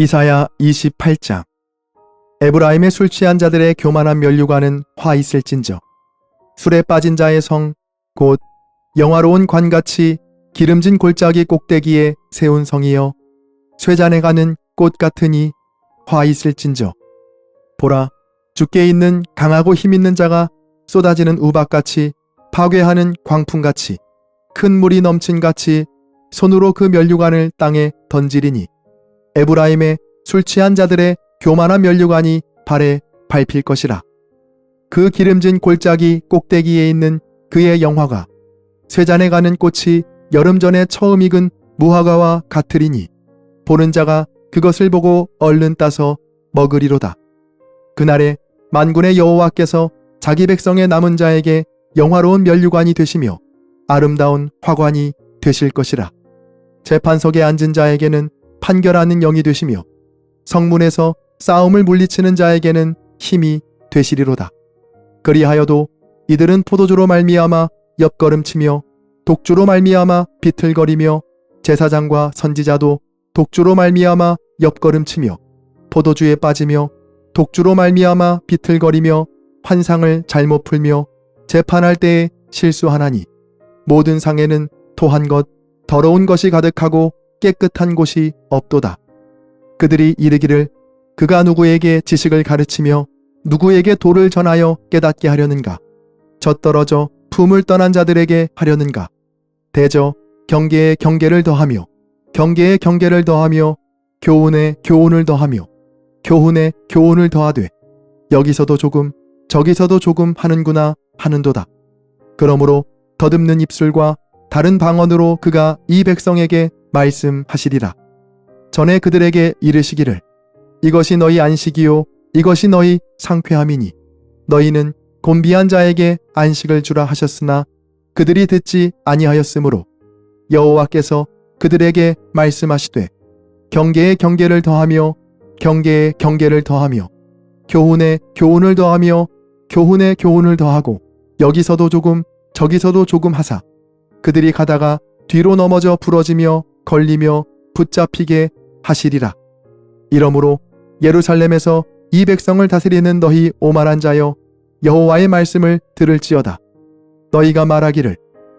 이사야 28장. 에브라임의 술 취한 자들의 교만한 면류관은 화 있을진저. 술에 빠진 자의 성 곧 영화로운 관같이 기름진 골짜기 꼭대기에 세운 성이여 쇠잔에 가는 꽃 같으니 화 있을진저. 보라 죽게 있는 강하고 힘 있는 자가 쏟아지는 우박같이 파괴하는 광풍같이 큰 물이 넘친 같이 손으로 그 면류관을 땅에 던지리니 에브라임의 술 취한 자들의 교만한 면류관이 발에 밟힐 것이라. 그 기름진 골짜기 꼭대기에 있는 그의 영화가 쇠잔에 가는 꽃이 여름 전에 처음 익은 무화과와 같으리니 보는 자가 그것을 보고 얼른 따서 먹으리로다. 그날에 만군의 여호와께서 자기 백성의 남은 자에게 영화로운 면류관이 되시며 아름다운 화관이 되실 것이라. 재판석에 앉은 자에게는 판결하는 영이 되시며 성문에서 싸움을 물리치는 자에게는 힘이 되시리로다. 그리하여도 이들은 포도주로 말미암아 옆걸음치며 독주로 말미암아 비틀거리며 제사장과 선지자도 독주로 말미암아 옆걸음치며 포도주에 빠지며 독주로 말미암아 비틀거리며 환상을 잘못 풀며 재판할 때에 실수하나니 모든 상에는 토한 것 더러운 것이 가득하고 깨끗한 곳이 없도다. 그들이 이르기를 그가 누구에게 지식을 가르치며 누구에게 도를 전하여 깨닫게 하려는가? 젖떨어져 품을 떠난 자들에게 하려는가? 대저 경계에 경계를 더하며 경계에 경계를 더하며 교훈에 교훈을 더하며 교훈에 교훈을 더하되 여기서도 조금 저기서도 조금 하는구나 하는도다. 그러므로 더듬는 입술과 다른 방언으로 그가 이 백성에게 말씀하시리라. 전에 그들에게 이르시기를 이것이 너희 안식이요 이것이 너희 상쾌함이니 너희는 곤비한 자에게 안식을 주라 하셨으나 그들이 듣지 아니하였으므로 여호와께서 그들에게 말씀하시되 경계에 경계를 더하며 경계에 경계를 더하며 교훈에 교훈을 더하며 교훈에 교훈을 더하고 여기서도 조금 저기서도 조금 하사 그들이 가다가 뒤로 넘어져 부러지며 걸리며 붙잡히게 하시리라. 이러므로 예루살렘에서 이 백성을 다스리는 너희 오만한 자여 여호와의 말씀을 들을지어다. 너희가 말하기를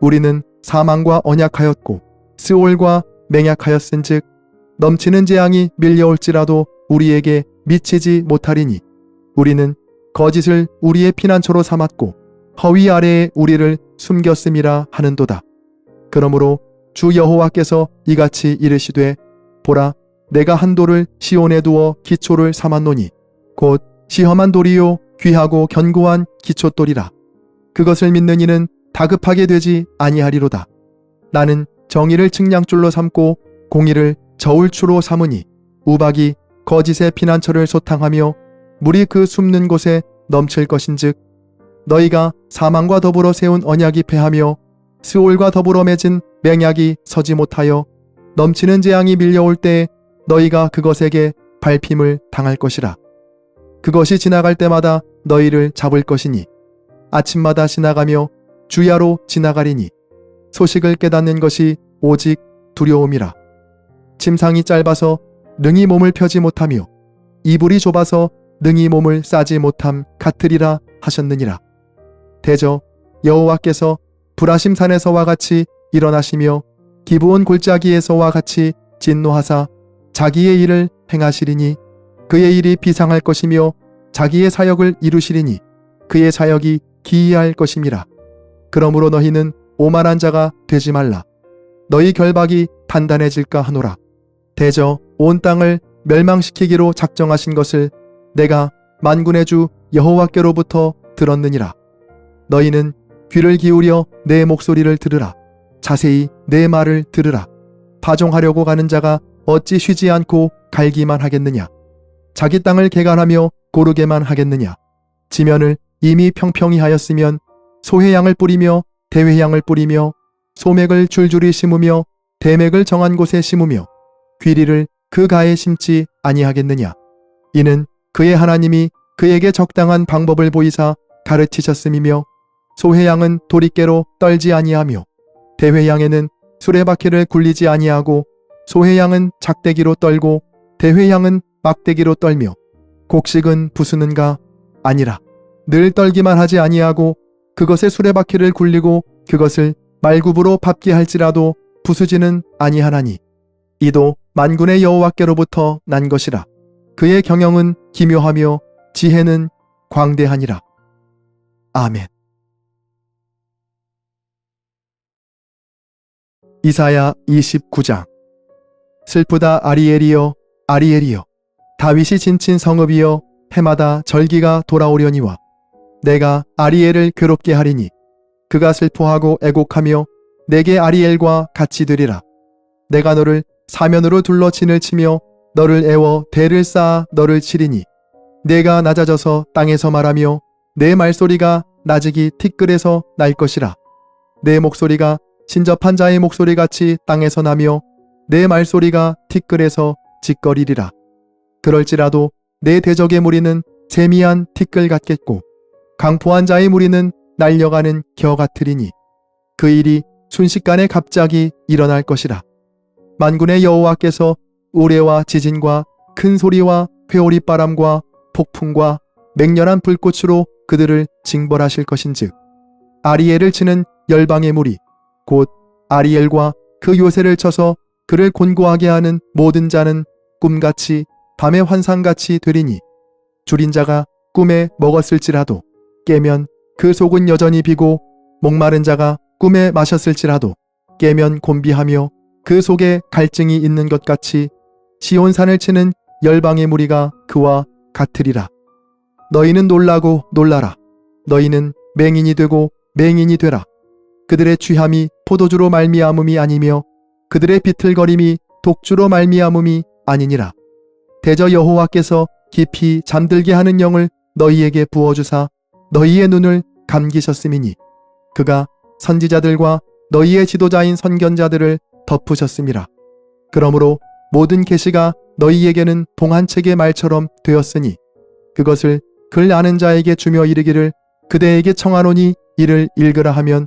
우리는 사망과 언약하였고 스올과 맹약하였은즉 넘치는 재앙이 밀려올지라도 우리에게 미치지 못하리니 우리는 거짓을 우리의 피난처로 삼았고 허위 아래에 우리를 숨겼음이라 하는도다. 그러므로 주 여호와께서 이같이 이르시되 보라 내가 한 돌을 시온에 두어 기초를 삼았노니 곧 시험한 돌이요 귀하고 견고한 기초돌이라. 그것을 믿는 이는 다급하게 되지 아니하리로다. 나는 정의를 측량줄로 삼고 공의를 저울추로 삼으니 우박이 거짓의 피난처를 소탕하며 물이 그 숨는 곳에 넘칠 것인즉 너희가 사망과 더불어 세운 언약이 패하며 스올과 더불어 맺은 맹약이 서지 못하여 넘치는 재앙이 밀려올 때 너희가 그것에게 밟힘을 당할 것이라. 그것이 지나갈 때마다 너희를 잡을 것이니 아침마다 지나가며 주야로 지나가리니 소식을 깨닫는 것이 오직 두려움이라. 침상이 짧아서 능히 몸을 펴지 못하며 이불이 좁아서 능히 몸을 싸지 못함 같으리라 하셨느니라. 대저 여호와께서 불하심산에서와 같이 일어나시며 기부온 골짜기에서와 같이 진노하사 자기의 일을 행하시리니 그의 일이 비상할 것이며 자기의 사역을 이루시리니 그의 사역이 기이할 것임이라. 그러므로 너희는 오만한 자가 되지 말라. 너희 결박이 단단해질까 하노라. 대저 온 땅을 멸망시키기로 작정하신 것을 내가 만군의 주 여호와께로부터 들었느니라. 너희는 귀를 기울여 내 목소리를 들으라. 자세히 내 말을 들으라. 파종하려고 가는 자가 어찌 쉬지 않고 갈기만 하겠느냐? 자기 땅을 개간하며 고르게만 하겠느냐? 지면을 이미 평평히 하였으면 소해양을 뿌리며 대회양을 뿌리며 소맥을 줄줄이 심으며 대맥을 정한 곳에 심으며 귀리를 그 가에 심지 아니하겠느냐? 이는 그의 하나님이 그에게 적당한 방법을 보이사 가르치셨음이며 소해양은 도리깨로 떨지 아니하며 대회양에는 수레바퀴를 굴리지 아니하고 소해양은 작대기로 떨고 대회향은 막대기로 떨며 곡식은 부수는가 아니라 늘 떨기만 하지 아니하고 그것의 수레바퀴를 굴리고 그것을 말굽으로 밟게 할지라도 부수지는 아니하나니 이도 만군의 여호와께로부터 난 것이라. 그의 경영은 기묘하며 지혜는 광대하니라. 아멘 이사야 29장. 슬프다 아리엘이여 아리엘이여. 다윗이 진친 성읍이여 해마다 절기가 돌아오려니와 내가 아리엘을 괴롭게 하리니 그가 슬퍼하고 애곡하며 내게 아리엘과 같이 되리라. 내가 너를 사면으로 둘러 진을 치며 너를 애워 대를 쌓아 너를 치리니 내가 낮아져서 땅에서 말하며 내 말소리가 나직이 티끌에서 날 것이라. 내 목소리가 신접한 자의 목소리 같이 땅에서 나며 내 말소리가 티끌에서 짓거리리라. 그럴지라도 내 대적의 무리는 재미한 티끌 같겠고 강포한 자의 무리는 날려가는 겨 같으리니 그 일이 순식간에 갑자기 일어날 것이라. 만군의 여호와께서 우레와 지진과 큰 소리와 회오리 바람과 폭풍과 맹렬한 불꽃으로 그들을 징벌하실 것인즉 아리엘을 치는 열방의 무리 곧 아리엘과 그 요새를 쳐서 그를 곤고하게 하는 모든 자는 꿈같이 밤의 환상같이 되리니 줄인 자가 꿈에 먹었을지라도 깨면 그 속은 여전히 비고 목마른 자가 꿈에 마셨을지라도 깨면 곤비하며 그 속에 갈증이 있는 것 같이 시온산을 치는 열방의 무리가 그와 같으리라. 너희는 놀라고 놀라라. 너희는 맹인이 되고 맹인이 되라. 그들의 취함이 포도주로 말미암음이 아니며 그들의 비틀거림이 독주로 말미암음이 아니니라. 대저 여호와께서 깊이 잠들게 하는 영을 너희에게 부어주사 너희의 눈을 감기셨음이니 그가 선지자들과 너희의 지도자인 선견자들을 덮으셨음이라. 그러므로 모든 계시가 너희에게는 동안책의 말처럼 되었으니 그것을 글 아는 자에게 주며 이르기를 그대에게 청하노니 이를 읽으라 하면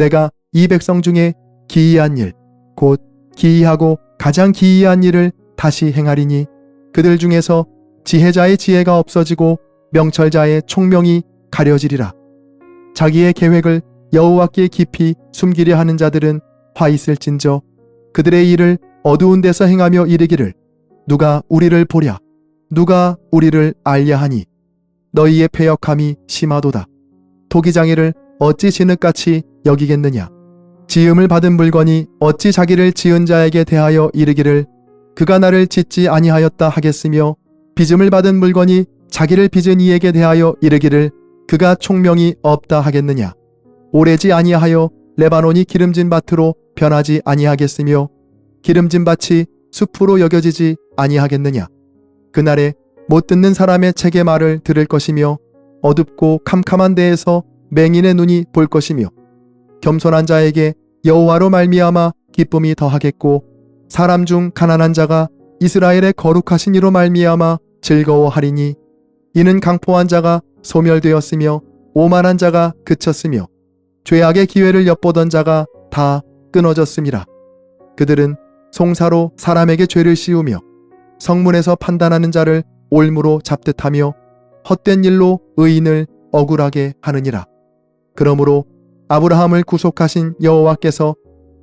내가 이 백성 중에 기이한 일, 곧 기이하고 가장 기이한 일을 다시 행하리니 그들 중에서 지혜자의 지혜가 없어지고 명철자의 총명이 가려지리라. 자기의 계획을 여호와께 깊이 숨기려 하는 자들은 화 있을진저 그들의 일을 어두운 데서 행하며 이르기를 누가 우리를 보랴 누가 우리를 알려 하니 너희의 패역함이 심하도다. 토기장이를 어찌 진흙같이 여기겠느냐. 지음을 받은 물건이 어찌 자기를 지은 자에게 대하여 이르기를 그가 나를 짓지 아니하였다 하겠으며 빚음을 받은 물건이 자기를 빚은 이에게 대하여 이르기를 그가 총명이 없다 하겠느냐. 오래지 아니하여 레바논이 기름진 밭으로 변하지 아니하겠으며 기름진 밭이 숲으로 여겨지지 아니하겠느냐. 그날에 못 듣는 사람의 책의 말을 들을 것이며 어둡고 캄캄한 데에서 맹인의 눈이 볼 것이며 겸손한 자에게 여호와로 말미암아 기쁨이 더하겠고 사람 중 가난한 자가 이스라엘의 거룩하신 이로 말미암아 즐거워하리니 이는 강포한 자가 소멸되었으며 오만한 자가 그쳤으며 죄악의 기회를 엿보던 자가 다 끊어졌음이라 그들은 송사로 사람에게 죄를 씌우며 성문에서 판단하는 자를 올무로 잡듯하며 헛된 일로 의인을 억울하게 하느니라. 그러므로 아브라함을 구속하신 여호와께서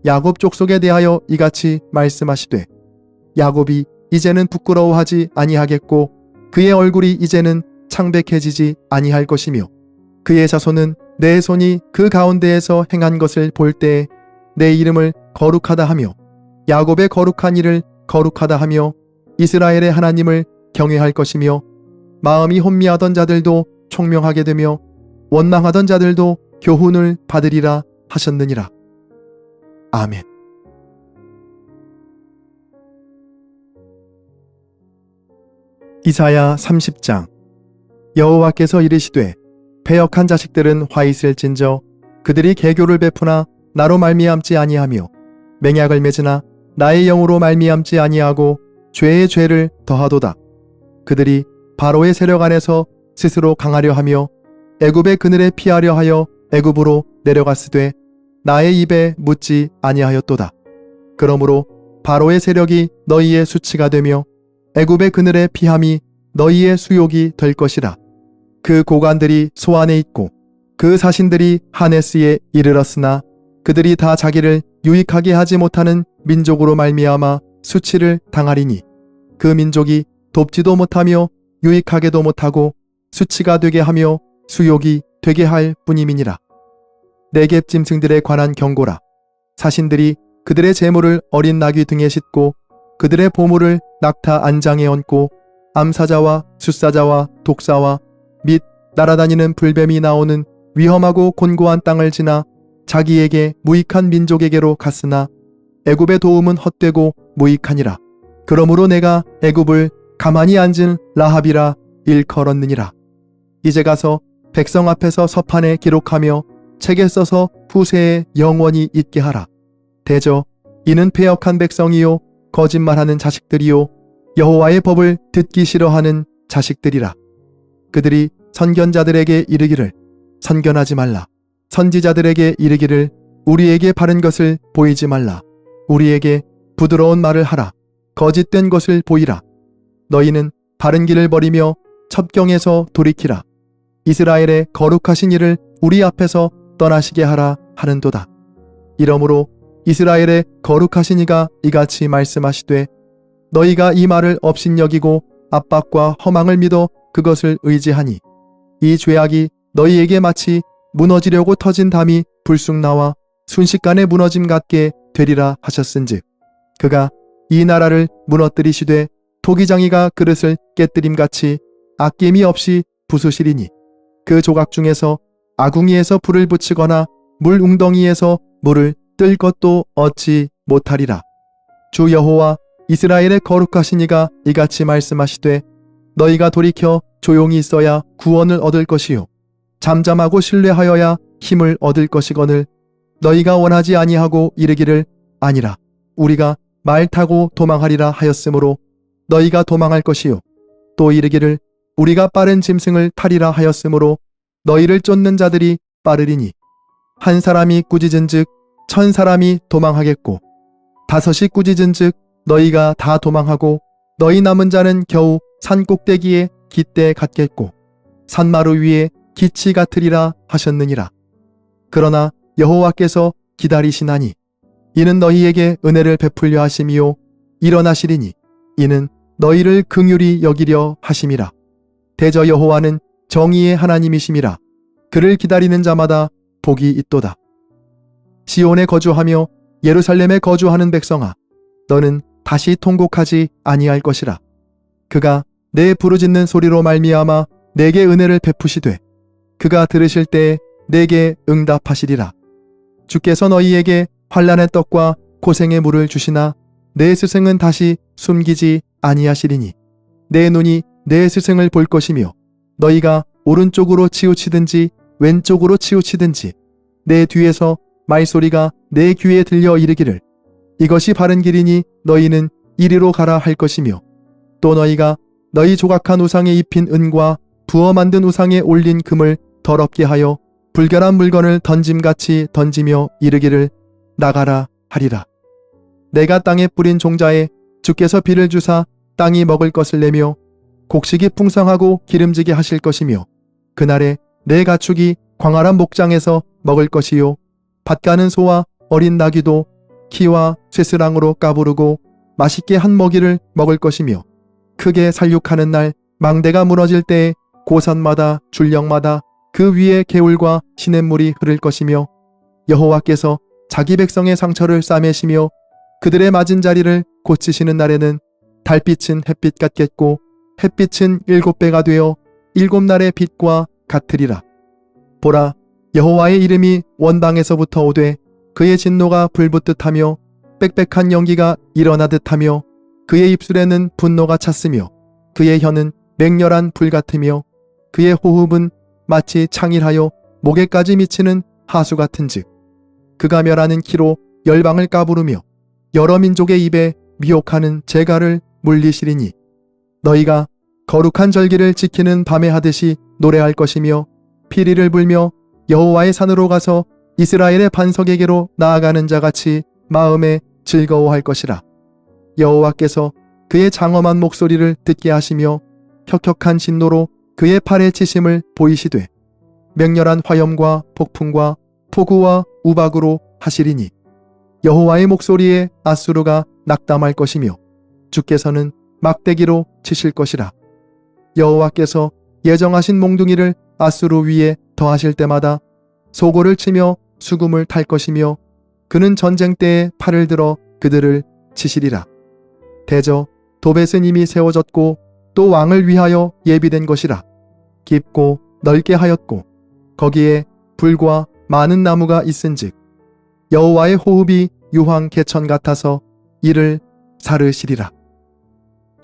야곱 족속에 대하여 이같이 말씀하시되 야곱이 이제는 부끄러워하지 아니하겠고 그의 얼굴이 이제는 창백해지지 아니할 것이며 그의 자손은 내 손이 그 가운데에서 행한 것을 볼 때에 내 이름을 거룩하다 하며 야곱의 거룩한 일을 거룩하다 하며 이스라엘의 하나님을 경외할 것이며 마음이 혼미하던 자들도 총명하게 되며 원망하던 자들도 교훈을 받으리라 하셨느니라. 아멘. 이사야 30장 여호와께서 이르시되 배역한 자식들은 화 있을진저 그들이 개교를 베푸나 나로 말미암지 아니하며 맹약을 맺으나 나의 영으로 말미암지 아니하고 죄의 죄를 더하도다 그들이 바로의 세력 안에서 스스로 강하려 하며 애굽의 그늘에 피하려 하여 애굽으로 내려갔으되 나의 입에 묻지 아니하였도다 그러므로 바로의 세력이 너희의 수치가 되며 애굽의 그늘에 피함이 너희의 수욕이 될 것이라. 그 고관들이 소안에 있고 그 사신들이 하네스에 이르렀으나 그들이 다 자기를 유익하게 하지 못하는 민족으로 말미암아 수치를 당하리니 그 민족이 돕지도 못하며 유익하게도 못하고 수치가 되게 하며 수욕이 되게 할 뿐임이니라. 내갭 짐승들에 관한 경고라. 사신들이 그들의 재물을 어린 나귀 등에 싣고 그들의 보물을 낙타 안장에 얹고 암사자와 숫사자와 독사와 및 날아다니는 불뱀이 나오는 위험하고 곤고한 땅을 지나 자기에게 무익한 민족에게로 갔으나 애굽의 도움은 헛되고 무익하니라. 그러므로 내가 애굽을 가만히 앉은 라합이라 일컬었느니라. 이제 가서 백성 앞에서 서판에 기록하며 책에 써서 후세에 영원히 있게 하라. 대저 이는 패역한 백성이요 거짓말하는 자식들이요 여호와의 법을 듣기 싫어하는 자식들이라. 그들이 선견자들에게 이르기를 선견하지 말라. 선지자들에게 이르기를 우리에게 바른 것을 보이지 말라. 우리에게 부드러운 말을 하라. 거짓된 것을 보이라. 너희는 바른 길을 버리며 첩경에서 돌이키라. 이스라엘의 거룩하신 이를 우리 앞에서 떠나시게 하라 하는도다. 이러므로 이스라엘의 거룩하신 이가 이같이 말씀하시되 너희가 이 말을 업신여기고 압박과 허망을 믿어 그것을 의지하니 이 죄악이 너희에게 마치 무너지려고 터진 담이 불쑥 나와 순식간에 무너짐 같게 되리라 하셨은즉 그가 이 나라를 무너뜨리시되 토기장이가 그릇을 깨뜨림 같이 아낌이 없이 부수시리니 그 조각 중에서 아궁이에서 불을 붙이거나 물 웅덩이에서 물을 뜰 것도 얻지 못하리라. 주 여호와 이스라엘의 거룩하신 이가 이같이 말씀하시되 너희가 돌이켜 조용히 있어야 구원을 얻을 것이요 잠잠하고 신뢰하여야 힘을 얻을 것이거늘 너희가 원하지 아니하고 이르기를 아니라 우리가 말 타고 도망하리라 하였으므로 너희가 도망할 것이요 또 이르기를 우리가 빠른 짐승을 타리라 하였으므로 너희를 쫓는 자들이 빠르리니 한 사람이 꾸짖은즉 천 사람이 도망하겠고 다섯이 꾸짖은즉 너희가 다 도망하고 너희 남은 자는 겨우 산 꼭대기에 깃대 같겠고 산마루 위에 기치 같으리라 하셨느니라. 그러나 여호와께서 기다리시나니 이는 너희에게 은혜를 베풀려 하심이요 일어나시리니 이는 너희를 긍휼히 여기려 하심이라. 대저 여호와는 정의의 하나님이심이라. 그를 기다리는 자마다 복이 있도다. 시온에 거주하며 예루살렘에 거주하는 백성아 너는 다시 통곡하지 아니할 것이라. 그가 내 부르짖는 소리로 말미암아 내게 은혜를 베푸시되 그가 들으실 때에 내게 응답하시리라. 주께서 너희에게 환란의 떡과 고생의 물을 주시나 내 스승은 다시 숨기지 아니하시리니 내 눈이 내 스승을 볼 것이며 너희가 오른쪽으로 치우치든지 왼쪽으로 치우치든지 내 뒤에서 말소리가 내 귀에 들려 이르기를 이것이 바른 길이니 너희는 이리로 가라 할 것이며 또 너희가 너희 조각한 우상에 입힌 은과 부어 만든 우상에 올린 금을 더럽게 하여 불결한 물건을 던짐같이 던지며 이르기를 나가라 하리라. 내가 땅에 뿌린 종자에 주께서 비를 주사 땅이 먹을 것을 내며 곡식이 풍성하고 기름지게 하실 것이며 그날에 내 가축이 광활한 목장에서 먹을 것이요. 밭 가는 소와 어린 나귀도 키와 쇠스랑으로 까부르고 맛있게 한 먹이를 먹을 것이며 크게 살육하는 날 망대가 무너질 때에 고산마다 줄령마다 그 위에 개울과 시냇물이 흐를 것이며 여호와께서 자기 백성의 상처를 싸매시며 그들의 맞은 자리를 고치시는 날에는 달빛은 햇빛 같겠고 햇빛은 일곱 배가 되어 일곱 날의 빛과 같으리라. 보라, 여호와의 이름이 원방에서부터 오되 그의 진노가 불붙듯 하며 빽빽한 연기가 일어나듯 하며 그의 입술에는 분노가 찼으며 그의 혀는 맹렬한 불 같으며 그의 호흡은 마치 창일하여 목에까지 미치는 하수 같은즉 그가 멸하는 키로 열방을 까부르며 여러 민족의 입에 미혹하는 재갈을 물리시리니 너희가 거룩한 절기를 지키는 밤에 하듯이 노래할 것이며 피리를 불며 여호와의 산으로 가서 이스라엘의 반석에게로 나아가는 자 같이 마음에 즐거워할 것이라. 여호와께서 그의 장엄한 목소리를 듣게 하시며 혁혁한 진노로 그의 팔에 치심을 보이시되 맹렬한 화염과 폭풍과 폭우와 우박으로 하시리니 여호와의 목소리에 아수르가 낙담할 것이며 주께서는 막대기로 치실 것이라. 여호와께서 예정하신 몽둥이를 아수르 위에 더하실 때마다 소고를 치며 수금을 탈 것이며 그는 전쟁 때에 팔을 들어 그들을 치시리라. 대저 도벳은 이미 세워졌고 또 왕을 위하여 예비된 것이라. 깊고 넓게 하였고 거기에 불과 많은 나무가 있은즉 여호와의 호흡이 유황 개천 같아서 이를 사르시리라.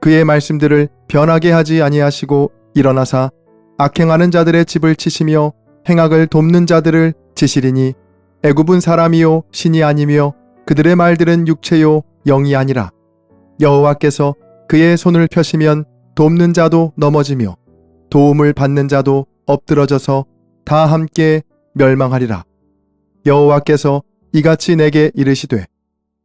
그의 말씀들을 변하게 하지 아니하시고 일어나사 악행하는 자들의 집을 치시며 행악을 돕는 자들을 치시리니 애굽은 사람이요 신이 아니며 그들의 말들은 육체요 영이 아니라 여호와께서 그의 손을 펴시면 돕는 자도 넘어지며 도움을 받는 자도 엎드러져서 다 함께 멸망하리라. 여호와께서 이같이 내게 이르시되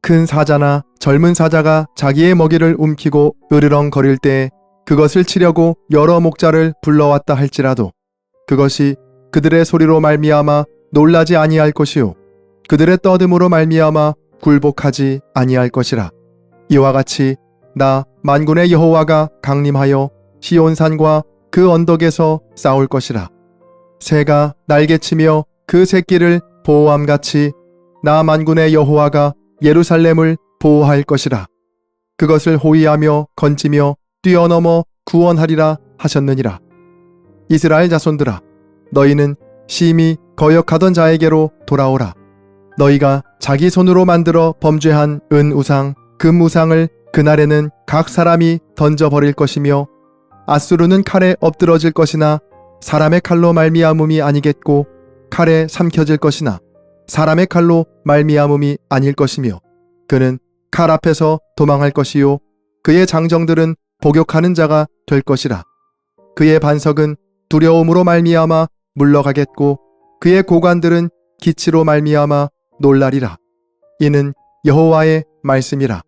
큰 사자나 젊은 사자가 자기의 먹이를 움키고 으르렁거릴 때에 그것을 치려고 여러 목자를 불러왔다 할지라도 그것이 그들의 소리로 말미암아 놀라지 아니할 것이요. 그들의 떠듬으로 말미암아 굴복하지 아니할 것이라. 이와 같이 나 만군의 여호와가 강림하여 시온산과 그 언덕에서 싸울 것이라. 새가 날개치며 그 새끼를 보호함같이 나 만군의 여호와가 예루살렘을 보호할 것이라. 그것을 호위하며 건지며 뛰어넘어 구원하리라 하셨느니라. 이스라엘 자손들아, 너희는 심히 거역하던 자에게로 돌아오라. 너희가 자기 손으로 만들어 범죄한 은 우상, 금 우상을 그날에는 각 사람이 던져버릴 것이며 아수르는 칼에 엎드러질 것이나 사람의 칼로 말미암음이 아니겠고 칼에 삼켜질 것이나 사람의 칼로 말미암음이 아닐 것이며 그는 칼 앞에서 도망할 것이요. 그의 장정들은 복역하는 자가 될 것이라. 그의 반석은 두려움으로 말미암아 물러가겠고 그의 고관들은 기치로 말미암아 놀라리라. 이는 여호와의 말씀이라.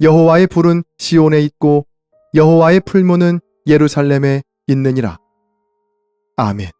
여호와의 불은 시온에 있고 여호와의 풀무는 예루살렘에 있느니라. 아멘